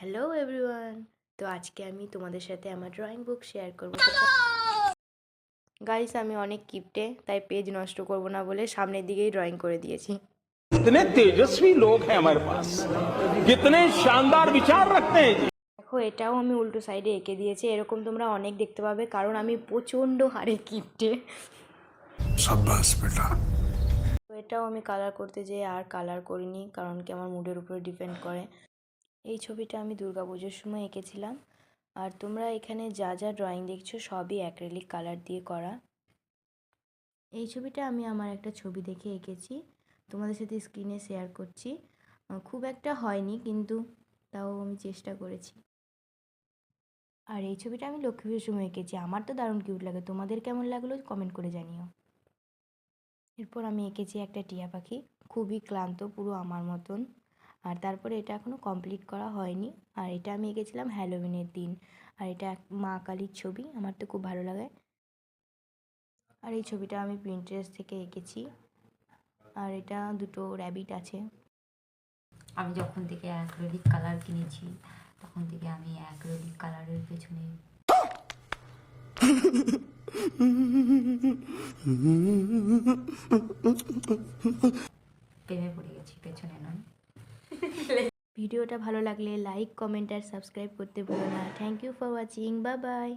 Hello everyone তো আজকে আমি তোমাদের সাথে আমার ড্রয়িং বুক শেয়ার করবো গাইস আমি অনেক কিপটে তাই পেজ নষ্ট করব না বলে সামনের দিকেই ড্রয়িং করে দিয়েছি कितने तेजस्वी लोग हैं हमारे पास कितने शानदार विचार रखते हैं जी দেখো এটাও আমি উল্টো সাইডে এঁকে দিয়েছি এরকম তোমরা অনেক দেখতে পাবে কারণ আমি প্রচণ্ড হারে কিপটে शाबाश बेटा তো এটাও আমি কালার করতে যেয়ে আর কালার করিনি কারণ কি আমার মুডের উপরে ডিপেন্ড করে এই ছবিটা আমি দুর্গাপুজোর সময় এঁকেছিলাম। আর তোমরা এখানে যা যা ড্রয়িং দেখছ সবই অ্যাক্রেলিক কালার দিয়ে করা। এই ছবিটা আমি আমার একটা ছবি দেখে এঁকেছি। তোমাদের সাথে স্ক্রিনে শেয়ার করছি। খুব একটা হয়নি, কিন্তু তাও আমি চেষ্টা করেছি। আর এই ছবিটা আমি লক্ষ্মী পুজোর সময় এঁকেছি। আমার তো দারুণ কিউট লাগে। তোমাদের কেমন লাগল কমেন্ট করে জানিও। এরপর আমি এঁকেছি একটা টিয়া পাখি। খুবই ক্লান্ত, পুরো আমার মতন। আর তারপরে এটা এখনও কমপ্লিট করা হয়নি। আর এটা আমি এঁকেছিলাম হ্যালোউইনের দিন। আর এটা এক মা কালীর ছবি, আমার তো খুব ভালো লাগে। আর এই ছবিটা আমি প্রিন্টারেস্ট থেকে এঁকেছি। আর এটা দুটো র্যাবিট আছে। আমি যখন থেকে অ্যাক্রিলিক কালার কিনেছি, তখন থেকে আমি অ্যাক্রিলিক কালারের পেছনে প্রেমে পড়ে গেছি, পেছনে নয়। ভিডিওটা ভালো লাগলে লাইক, কমেন্ট আর সাবস্ক্রাইব করতে ভুলো না। থ্যাংক ইউ ফর ওয়াচিং বা বাই